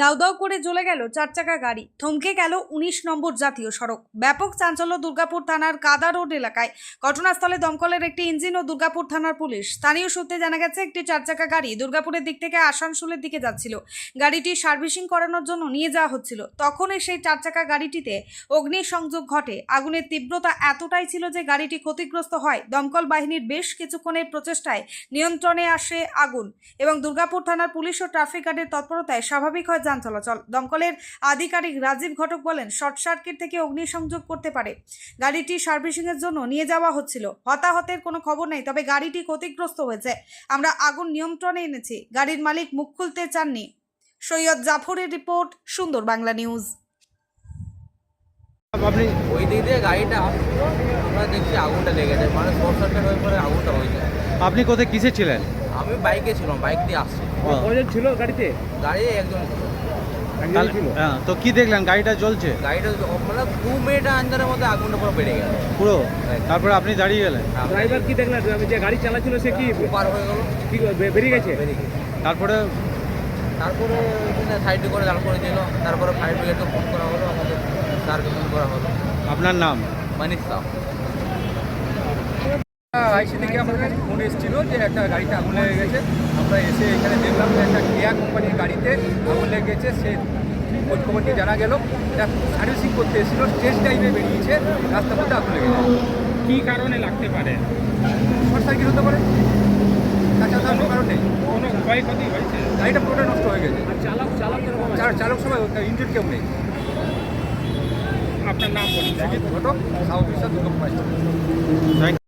দাউ দাউ করে জ্বলে গেল চার চাকা গাড়ি। থমকে গেল উনিশ নম্বর জাতীয় সড়ক। ব্যাপক চাঞ্চল্য দুর্গাপুর থানার কাদা রোড এলাকায় ঘটনাস্থলে দমকলের একটি ইঞ্জিন ও দুর্গাপুর থানার পুলিশ। স্থানীয় সূত্রে জানা গেছে, একটি চার চাকা গাড়ি দুর্গাপুরের দিক থেকে আসানসোলের দিকে যাচ্ছিল। গাড়িটি সার্ভিসিং করানোর জন্য নিয়ে যাওয়া হচ্ছিল। তখনই সেই চার চাকা গাড়িটিতে অগ্নিসংযোগ ঘটে। আগুনের তীব্রতা এতটাই ছিল যে গাড়িটি ক্ষতিগ্রস্ত হয়। দমকল বাহিনীর বেশ কিছুক্ষণের প্রচেষ্টায় নিয়ন্ত্রণে আসে আগুন এবং দুর্গাপুর থানার পুলিশ ও ট্রাফিক গার্ডের তৎপরতায় স্বাভাবিক হয় যান চলাচল। দমকলের আধিকারিক রাজীব ঘটক বলেন শর্ট সার্কিট থেকে অগ্নিসংযোগ করতে পারে। গাড়িটি সার্ভিসিংয়ের জন্য নিয়ে যাওয়া হচ্ছিল। হতাহতের কোনো খবর নেই তবে গাড়িটি ক্ষতিগ্রস্ত হয়েছে। আমরা আগুন নিয়ন্ত্রণে এনেছি। গাড়ির মালিক মুখ খুলতে চাননি। সৈয়দ জাফরের রিপোর্ট সুন্দর বাংলা নিউজ। আপনি ওই দিক দিয়ে গাড়িটা আমরা দেখছি আগুনটা লেগেছে মানে শর্ট সার্কিট হয়ে পরে আগুনটা হয়েছে আপনি কোথায় কিসে ছিলেন? আমি বাইকে ছিলাম বাইক দিয়ে আসছি। ছিল গাড়িতে? গাড়ি একজন ছিল। একজন তাহলে- ছিল হ্যাঁ, তো কি দেখলেন? গাড়িটা জ্বলছে? গাড়িটা মানে দু মিনিট আন্দারের মধ্যে আগুনটা পুরো বেড়ে গেল। পুরো? তারপরে আপনি দাঁড়িয়ে গেলেন? ড্রাইভার কি দেখলেন? যে গাড়ি চালাচ্ছিল সে কি পার হয়ে গেল। কি বেরিয়ে গেছে? বেরিয়ে গেছে। তারপরে? তারপরে সাইডে করে দাঁড় করে দিল। তারপরে ফায়ার ব্রিগেডকে ফোন করা হলো। আমাদের স্যারকে ফোন করা হলো। আপনার নাম? মানিস সাহ। আইসি থেকে আমার কাছে ফোন এসেছিল যে একটা গাড়িতে আগুন লেগে গেছে। আমরা এসে এখানে দেখলাম যে একটা কেয়া কোম্পানির গাড়িতে আগুন লেগে গেছে সে খোঁজ খবর নিয়ে জানা গেল। এটা সার্ভিসিং করতে এসেছিল স্টেজ টাইমে বেরিয়েছে রাস্তার মধ্যে আগুন লেগে গেছে। কি কারণে লাগতে পারে? শর্ট সার্কিট হতে পারে। তাছাড়া কোনো কারণ নেই। কোনো ক্ষয়ক্ষতি হয়েছে? গাড়িটা পুরোটা নষ্ট হয়ে গেছে। চালক চালক চালক সময় ইঞ্জুর কেউ নেই। আপনার নাম বলুন। সুজিত ঘটক সাউথ দুর্গম থ্যাংক